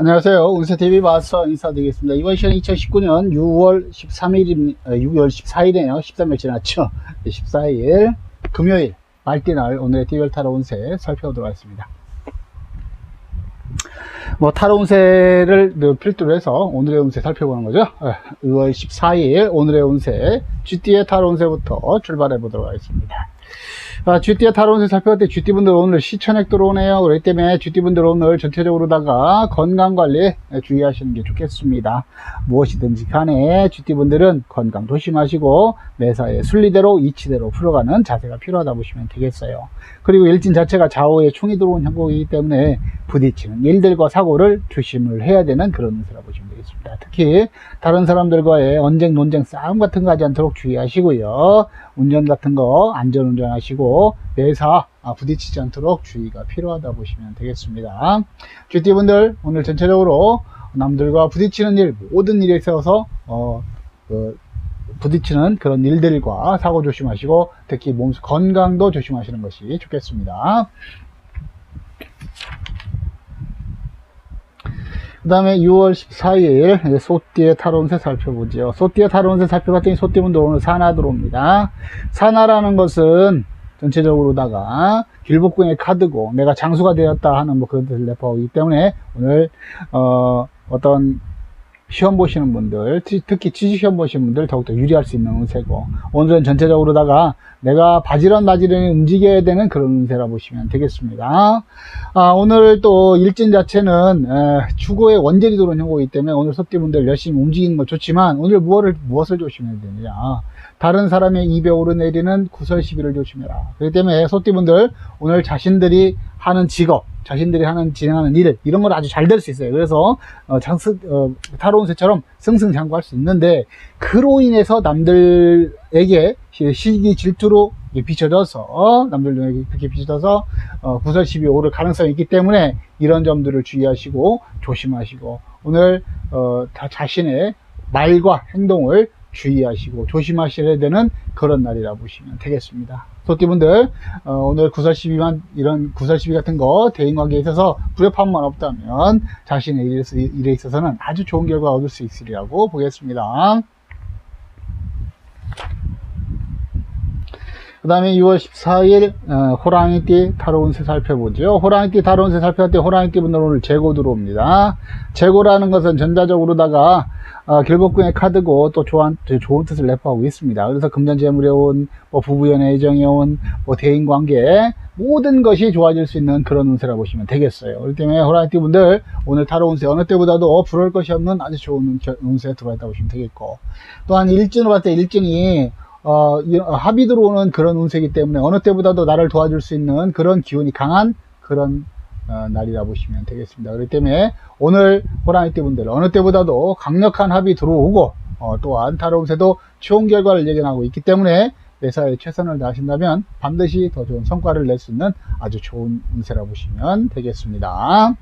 안녕하세요. 운세TV 마스터 인사드리겠습니다. 이번 시간 2019년 6월 13일, 6월 14일이네요. 13일 지났죠. 14일, 금요일, 말띠날, 오늘의 디벨 타로 운세 살펴보도록 하겠습니다. 뭐, 타로 운세를 늘 필두로 해서 오늘의 운세 살펴보는 거죠. 6월 14일, 오늘의 운세, GT의 타로 운세부터 출발해 보도록 하겠습니다. 아, GT의 타로 운세 살펴볼 때 GT분들 오늘 시천액 들어오네요. 그렇기 때문에 GT분들 오늘 전체적으로다가 건강관리 주의하시는 게 좋겠습니다. 무엇이든지 간에 GT분들은 건강 조심하시고 매사에 순리대로 이치대로 풀어가는 자세가 필요하다 보시면 되겠어요. 그리고 일진 자체가 좌우에 총이 들어온 형국이기 때문에 부딪히는 일들과 사고를 조심을 해야 되는 그런 운세라 보시면 되겠습니다. 특히 다른 사람들과의 언쟁, 논쟁, 싸움 같은 거 하지 않도록 주의하시고요. 운전 같은 거 안전 운전 하시고 매사 아, 부딪히지 않도록 주의가 필요하다 보시면 되겠습니다. GT분들 오늘 전체적으로 남들과 부딪히는 일, 모든 일에 있어서 어, 그, 부딪히는 그런 일들과 사고 조심하시고 특히 몸 건강도 조심하시는 것이 좋겠습니다. 그 다음에 6월 14일 소띠의 타로운세 살펴보죠. 소띠의 타로운세 살펴봤더니 소띠분들 오늘 사나 들어옵니다. 사나라는 것은 전체적으로다가 길복궁의 카드고 내가 장수가 되었다 하는 뭐 그런 뜻을 내포하기 때문에 오늘 어, 어떤 시험 보시는 분들, 티- 특히 취직 시험 보시는 분들 더욱더 유리할 수 있는 운세고 오늘은 전체적으로다가 내가 바지런 바지런히 움직여야 되는 그런 운세라 보시면 되겠습니다. 아, 오늘 또 일진 자체는 에, 주고의 원절이 들어온 형국이기 때문에 오늘 소띠분들 열심히 움직이는 거 좋지만 오늘 무엇을, 무엇을 조심해야 되느냐 다른 사람의 입에 오르내리는 구설 시비를 조심해라. 그렇기 때문에 소띠분들 오늘 자신들이 하는 직업, 자신들이 하는 진행하는 일 이런 걸 아주 잘 될 수 있어요. 그래서 어, 장스 어, 타로운세처럼 승승장구할 수 있는데 그로 인해서 남들에게 시- 시기 질투로 비춰져서 남들에게 그렇게 비춰져서 어, 구설 시비 오를 가능성이 있기 때문에 이런 점들을 주의하시고 조심하시고 오늘 어, 다 자신의 말과 행동을 주의하시고 조심하셔야 되는 그런 날이라 보시면 되겠습니다. 소띠분들 어, 오늘 구설시비만 이런 구설시비 같은 거 대인관계에 있어서 불협화음만 없다면 자신의 일에 있어서는 아주 좋은 결과 얻을 수 있으리라고 보겠습니다. 그 다음에 6월 14일 어, 호랑이띠 타로운세 살펴보죠. 호랑이띠 타로운세 살펴볼 때 호랑이띠 분들 오늘 재고 들어옵니다. 재고라는 것은 전자적으로다가 어, 길복궁의 카드고 또 좋은, 좋은 뜻을 내포하고 있습니다. 그래서 금전재물에 온, 뭐 부부연애 애정에 온, 뭐 대인관계 모든 것이 좋아질 수 있는 그런 운세라 보시면 되겠어요. 그렇기 때문에 호랑이띠 분들 오늘 타로 운세 어느 때보다도 부러울 것이 없는 아주 좋은 겨- 운세에 들어와 있다고 보시면 되겠고 또한 일진으로 봤을 때 일진이 어, 이- 어, 합이 들어오는 그런 운세이기 때문에 어느 때보다도 나를 도와줄 수 있는 그런 기운이 강한 그런 어, 날이라 보시면 되겠습니다. 그렇기 때문에 오늘 호랑이띠 분들 어느 때보다도 강력한 합이 들어오고 어, 또한 타로 운세도 좋은 결과를 예견하고 있기 때문에 매사에 최선을 다하신다면 반드시 더 좋은 성과를 낼 수 있는 아주 좋은 운세라 보시면 되겠습니다.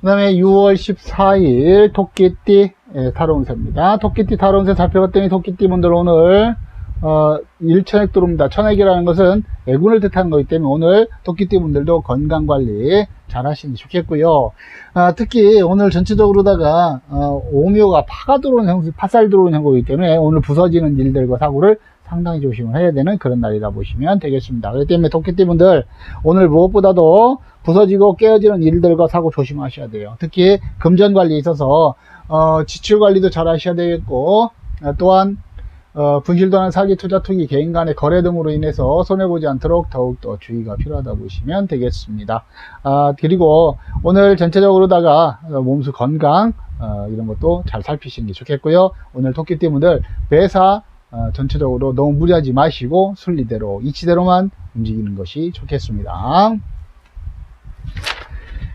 그 다음에 6월 14일 토끼띠 예, 타로운세입니다. 토끼띠 타로운세 살펴봤더니 토끼띠 분들 오늘 어, 일천액 들어옵니다. 천액이라는 것은 애군을 뜻하는 거기 때문에 오늘 토끼띠 분들도 건강관리 잘 하시는 게 좋겠고요. 아, 특히 오늘 전체적으로다가 어, 오묘가 파가 들어오는 형, 파살 들어오는 형국이기 때문에 오늘 부서지는 일들과 사고를 상당히 조심을 해야 되는 그런 날이라 보시면 되겠습니다. 그렇기 때문에 토끼띠 분들 오늘 무엇보다도 부서지고 깨어지는 일들과 사고 조심하셔야 돼요. 특히 금전 관리에 있어서 어, 지출 관리도 잘 하셔야 되겠고 어, 또한 어, 분실도난 사기, 투자, 투기, 개인 간의 거래 등으로 인해서 손해보지 않도록 더욱더 주의가 필요하다 보시면 되겠습니다. 아, 그리고 오늘 전체적으로다가 어, 몸수 건강 어, 이런 것도 잘 살피시는 게 좋겠고요. 오늘 토끼띠 분들 매사 어, 전체적으로 너무 무리하지 마시고 순리대로 이치대로만 움직이는 것이 좋겠습니다.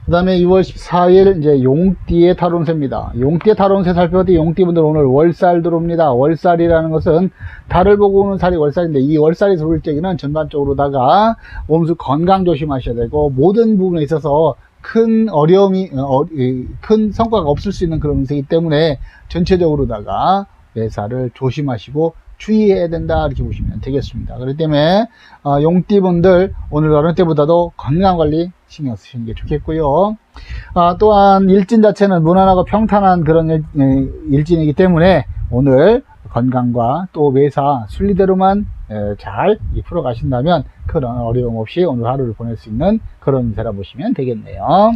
그 다음에 6월 14일 이제 용띠의 타론세입니다. 용띠의 타론세 살펴봤더니 용띠분들 오늘 월살 들어옵니다. 월살이라는 것은 달을 보고 오는 살이 월살인데 이 월살이 들어올 적에는 전반적으로다가 몸수 건강 조심하셔야 되고 모든 부분에 있어서 큰 어려움이 어, 이, 큰 성과가 없을 수 있는 그런 운세이기 때문에 전체적으로다가 매사를 조심하시고 주의해야 된다 이렇게 보시면 되겠습니다. 그렇기 때문에 어, 용띠분들 오늘 어느 때보다도 건강관리 신경 쓰시는 게 좋겠고요. 아, 또한 일진 자체는 무난하고 평탄한 그런 일, 에, 일진이기 때문에 오늘 건강과 또 매사 순리대로만 에, 잘 이, 풀어가신다면 그런 어려움 없이 오늘 하루를 보낼 수 있는 그런 운세라 보시면 되겠네요.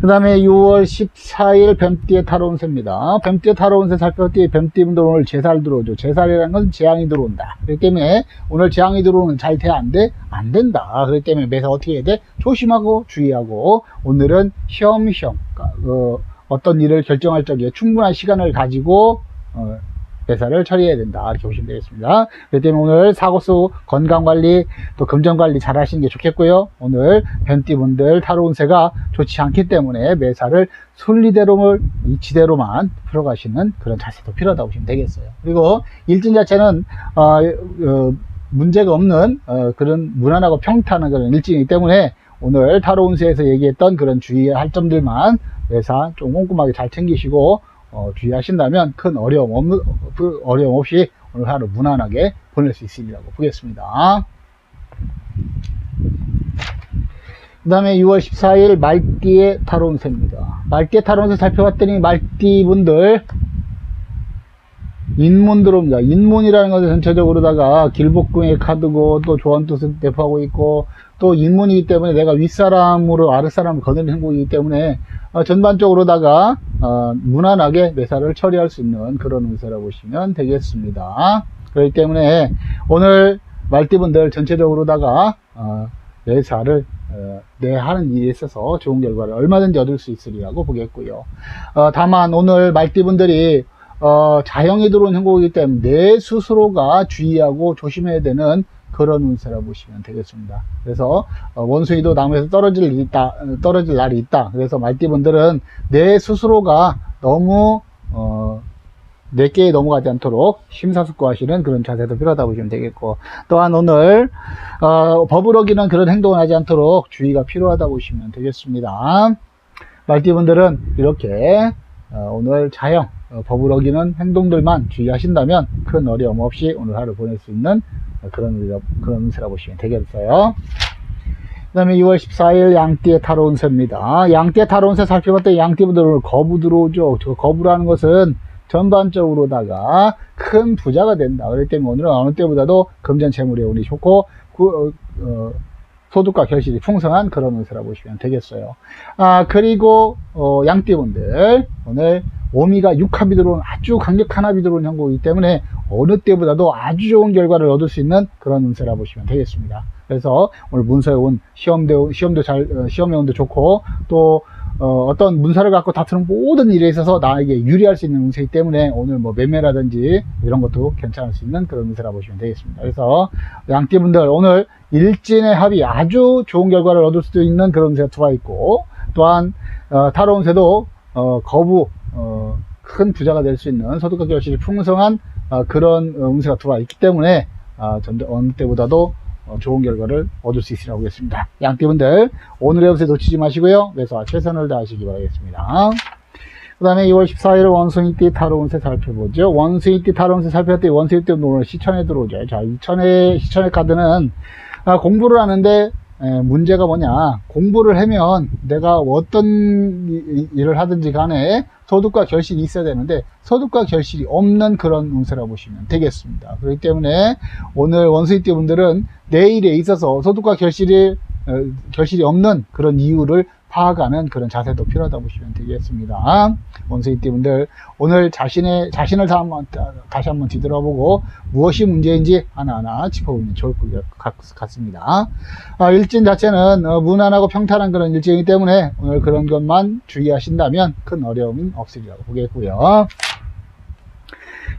그 다음에 6월 14일 뱀띠의 타로 운세입니다. 뱀띠의 타로 운세 살펴봤더니 뱀띠분들 오늘 제살 들어오죠. 제살이라는 건 재앙이 들어온다. 그렇기 때문에 오늘 재앙이 들어오는 잘 돼? 안 돼? 안 된다. 그렇기 때문에 매사 어떻게 해야 돼? 조심하고 주의하고 오늘은 쉬엄쉬엄 어, 어떤 일을 결정할 적에 충분한 시간을 가지고 어, 배사를 처리해야 된다. 이렇게 보시면 되겠습니다. 그렇기 때문에 오늘 사고수 건강관리 또 금전관리 잘 하시는 게 좋겠고요. 오늘 뱀띠분들 타로운세가 좋지 않기 때문에 매사를 순리대로 이치대로만 풀어가시는 그런 자세도 필요하다고 보시면 되겠어요. 그리고 일진 자체는 어, 어, 문제가 없는 어, 그런 무난하고 평탄한 그런 일진이기 때문에 오늘 타로운세에서 얘기했던 그런 주의할 점들만 매사 좀 꼼꼼하게 잘 챙기시고 어, 주의하신다면 큰 어려움, 없는, 그 어려움 없이 오늘 하루 무난하게 보낼 수 있으리라고 보겠습니다. 그 다음에 6월 14일 말띠의 타로운세입니다. 말띠의 타로운세 살펴봤더니 말띠분들 인문 들어옵니다. 인문이라는 것은 전체적으로다가 길복궁의 카드고 또 좋은 뜻을 대표하고 있고 또 인문이기 때문에 내가 윗사람으로 아랫사람을 거느리는 행복이기 때문에 어, 전반적으로다가 어, 무난하게 매사를 처리할 수 있는 그런 운세라고 보시면 되겠습니다. 그렇기 때문에 오늘 말띠분들 전체적으로다가 어, 매사를 어, 내 하는 일에 있어서 좋은 결과를 얼마든지 얻을 수 있으리라고 보겠고요. 어, 다만 오늘 말띠분들이 어, 자영이 들어온 행복이기 때문에 내 스스로가 주의하고 조심해야 되는 그런 운세라 보시면 되겠습니다. 그래서 어, 원숭이도 나무에서 떨어질 일이 있다, 어, 떨어질 날이 있다. 그래서 말띠분들은 내 스스로가 너무 어, 내게에 넘어가지 않도록 심사숙고하시는 그런 자세도 필요하다 보시면 되겠고 또한 오늘 어, 법을 어기는 그런 행동을 하지 않도록 주의가 필요하다 보시면 되겠습니다. 말띠분들은 이렇게 어, 오늘 자영 어, 법을 어기는 행동들만 주의하신다면 큰 어려움 없이 오늘 하루 보낼 수 있는 그런 그런 운세라 보시면 되겠어요. 그 다음에 6월 14일 양띠의 타로 운세입니다. 양띠의 타로 운세 살펴봤더니 양띠분들 오늘 거부 들어오죠. 저 거부라는 것은 전반적으로다가 큰 부자가 된다. 그렇기 때문에 오늘은 어느 때보다도 금전 재물에 운이 좋고 그, 어, 어, 소득과 결실이 풍성한 그런 운세라 보시면 되겠어요. 아 그리고 어, 양띠분들 오늘 오미가 육합이 들어온 아주 강력한 합이 들어온 형국이기 때문에 어느 때보다도 아주 좋은 결과를 얻을 수 있는 그런 운세라 보시면 되겠습니다. 그래서 오늘 문서에 온 시험도 시험도 잘 어, 시험에 온도 좋고 또 어, 떤 문서를 갖고 다투는 모든 일에 있어서 나에게 유리할 수 있는 운세이기 때문에 오늘 뭐 매매라든지 이런 것도 괜찮을 수 있는 그런 운세라 보시면 되겠습니다. 그래서 양띠 분들 오늘 일진의 합이 아주 좋은 결과를 얻을 수도 있는 그런 운세가 들어와 있고 또한 어, 타로 운세도 어, 거부 어, 큰 부자가 될 수 있는 소득과 결실이 풍성한 어, 그런 어, 운세가 들어와 있기 때문에 어, 전 어느 때보다도 어, 좋은 결과를 얻을 수 있으라고 하겠습니다. 양띠분들 오늘의 운세 놓치지 마시고요. 그래서 최선을 다하시기 바라겠습니다. 그 다음에 2월 14일 원숭이띠 타로 운세 살펴보죠. 원숭이띠 타로 운세 살펴봤더니 원숭이띠 오늘 시천에 들어오죠. 자, 이천의, 시천의 카드는 아, 공부를 하는데 에, 문제가 뭐냐 공부를 하면 내가 어떤 이- 일을 하든지 간에 소득과 결실이 있어야 되는데 소득과 결실이 없는 그런 운세라고 보시면 되겠습니다. 그렇기 때문에 오늘 원수이띠 분들은 내일에 있어서 소득과 결실이 어, 결실이 없는 그런 이유를 파악하는 그런 자세도 필요하다 보시면 되겠습니다. 원수이띠 분들 오늘 자신의 자신을 다시 한번 뒤돌아보고 무엇이 문제인지 하나하나 짚어보면 좋을 것 같- 같습니다. 아, 일진 자체는 어, 무난하고 평탄한 그런 일진이기 때문에 오늘 그런 것만 주의하신다면 큰 어려움은 없으리라고 보겠고요.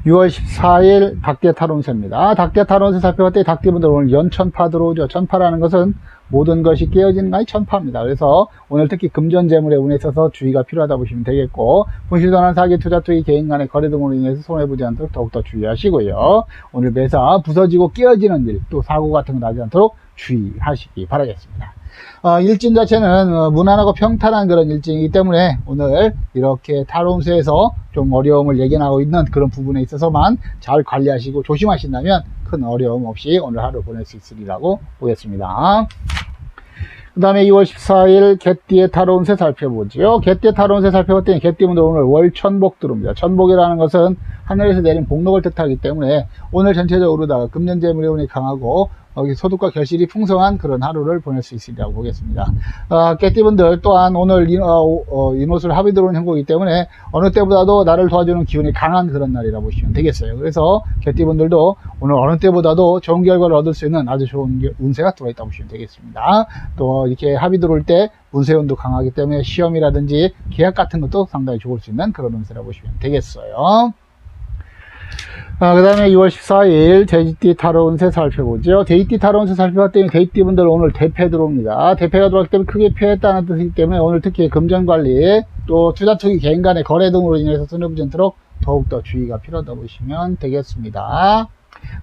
6월 14일 닭대 탈원세입니다. 닭대 탈원세 살펴봤더니 닭대분들 오늘 연천파 들어오죠. 천파라는 것은 모든 것이 깨어지는 것이 천파입니다. 그래서 오늘 특히 금전재물에 운에 있어서 주의가 필요하다 보시면 되겠고 분실전환 사기 투자 투기 개인 간의 거래 등으로 인해서 손해보지 않도록 더욱더 주의하시고요. 오늘 매사 부서지고 깨어지는 일 또 사고 같은 거 나지 않도록 주의하시기 바라겠습니다. 어, 일진 자체는 어, 무난하고 평탄한 그런 일진이기 때문에 오늘 이렇게 타로운세에서 좀 어려움을 예견하고 있는 그런 부분에 있어서만 잘 관리하시고 조심하신다면 큰 어려움 없이 오늘 하루 보낼 수 있으리라고 보겠습니다. 그 다음에 2월 14일 개띠의 타로운세 살펴보지요. 개띠의 타로운세 살펴봤더니 개띠분들 오늘 월천복 들어옵니다. 천복이라는 것은 하늘에서 내린 복록을 뜻하기 때문에 오늘 전체적으로다가 금년재물의 운이 강하고 여기 소득과 결실이 풍성한 그런 하루를 보낼 수 있으리라고 보겠습니다. 어, 깨띠분들 또한 오늘 인, 어, 어, 인옷을 합의 들어온 형국이기 때문에 어느 때보다도 나를 도와주는 기운이 강한 그런 날이라고 보시면 되겠어요. 그래서 개띠분들도 오늘 어느 때보다도 좋은 결과를 얻을 수 있는 아주 좋은 겨- 운세가 들어있다고 보시면 되겠습니다. 또 이렇게 합의 들어올 때 운세운도 강하기 때문에 시험이라든지 계약 같은 것도 상당히 좋을 수 있는 그런 운세라고 보시면 되겠어요. 아, 그 다음에 2월 14일 데이띠 타로 운세 살펴보죠. 데이띠 타로 운세 살펴봤더니 데이띠 분들 오늘 대패 들어옵니다. 대패가 들어왔기 때문에 크게 피했다는 뜻이기 때문에 오늘 특히 금전관리 또 투자 투기 개인 간의 거래 등으로 인해서 손해보지 않도록 더욱더 주의가 필요하다 보시면 되겠습니다.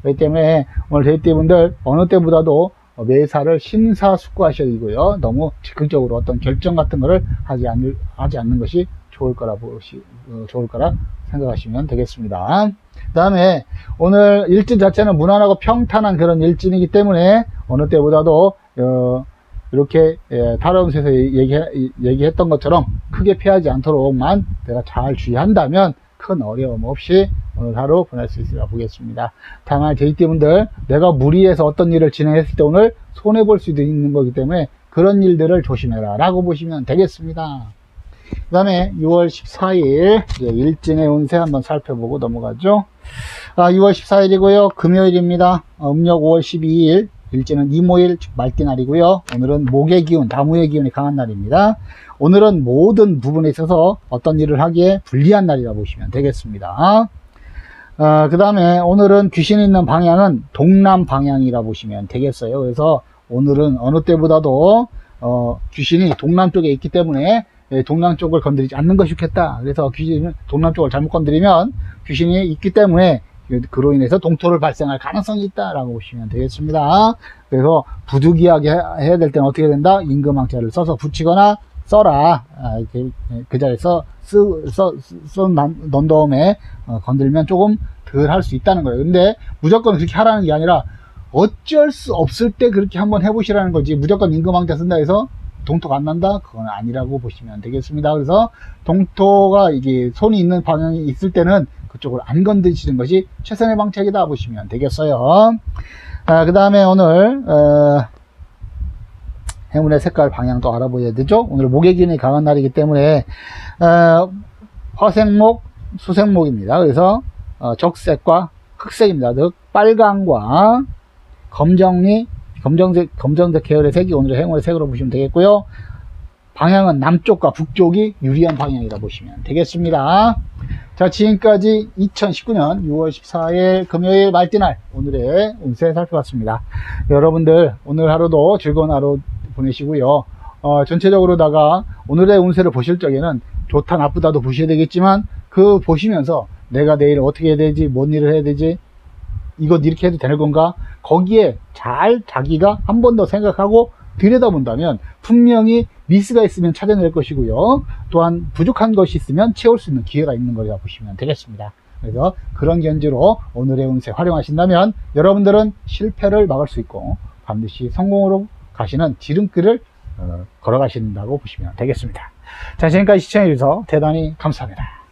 그렇기 때문에 오늘 데이띠 분들 어느 때보다도 매사를 심사숙고하셔야 되고요. 너무 즉흥적으로 어떤 결정 같은 거를 하지 않는, 하지 않는 것이 좋을 거라 보시, 어, 좋을 거라 생각하시면 되겠습니다. 그 다음에 오늘 일진 자체는 무난하고 평탄한 그런 일진이기 때문에 어느 때보다도 어, 이렇게 예, 타로운세에서 얘기, 얘기했던 것처럼 크게 피하지 않도록만 내가 잘 주의한다면 큰 어려움 없이 오늘 하루 보낼 수 있으리라 보겠습니다. 다만 JT분들 내가 무리해서 어떤 일을 진행했을 때 오늘 손해볼 수도 있는 거기 때문에 그런 일들을 조심해라 라고 보시면 되겠습니다. 그 다음에 6월 14일 일진의 운세 한번 살펴보고 넘어가죠. 아, 6월 14일이고요. 금요일입니다. 어, 음력 5월 12일. 일진은 이모일 즉 말띠날이고요. 오늘은 목의 기운, 다무의 기운이 강한 날입니다. 오늘은 모든 부분에 있어서 어떤 일을 하기에 불리한 날이라 보시면 되겠습니다. 그 다음에 오늘은 귀신이 있는 방향은 동남 방향이라 보시면 되겠어요. 그래서 오늘은 어느 때보다도 어, 귀신이 동남 쪽에 있기 때문에 예, 동남 쪽을 건드리지 않는 것이 좋겠다. 그래서 귀신은 동남 쪽을 잘못 건드리면 귀신이 있기 때문에 그로 인해서 동토를 발생할 가능성이 있다라고 보시면 되겠습니다. 그래서 부득이하게 해야 될 때는 어떻게 된다? 임금왕자를 써서 붙이거나 써라. 아, 이렇게 그 자리에서 쓰, 써, 써, 넣은 다음에 어, 건들면 조금 덜 할 수 있다는 거예요. 근데 무조건 그렇게 하라는 게 아니라 어쩔 수 없을 때 그렇게 한번 해보시라는 거지. 무조건 임금왕자 쓴다 해서 동토가 안 난다? 그건 아니라고 보시면 되겠습니다. 그래서 동토가 이게 손이 있는 방향이 있을 때는 그쪽을 안 건드시는 것이 최선의 방책이다 보시면 되겠어요. 아, 그 다음에 오늘, 어, 행운의 색깔 방향도 알아보셔야 되죠. 오늘 목의균이 강한 날이기 때문에, 어, 화색목, 수색목입니다. 그래서, 어, 적색과 흑색입니다. 즉, 빨강과 검정이 검정색, 검정색 계열의 색이 오늘의 행운의 색으로 보시면 되겠고요. 방향은 남쪽과 북쪽이 유리한 방향이라 보시면 되겠습니다. 자, 지금까지 2019년 6월 14일 금요일 말띠날 오늘의 운세 살펴봤습니다. 여러분들 오늘 하루도 즐거운 하루 보내시고요. 어, 전체적으로다가 오늘의 운세를 보실 적에는 좋다 나쁘다도 보셔야 되겠지만 그 보시면서 내가 내일 어떻게 해야 되지, 뭔 일을 해야 되지, 이것 이렇게 해도 되는 건가? 거기에 잘 자기가 한 번 더 생각하고 들여다본다면 분명히 미스가 있으면 찾아낼 것이고요. 또한 부족한 것이 있으면 채울 수 있는 기회가 있는 거라 보시면 되겠습니다. 그래서 그런 견지로 오늘의 운세 활용하신다면 여러분들은 실패를 막을 수 있고 반드시 성공으로 가시는 지름길을 어, 걸어가신다고 보시면 되겠습니다. 자, 지금까지 시청해주셔서 대단히 감사합니다.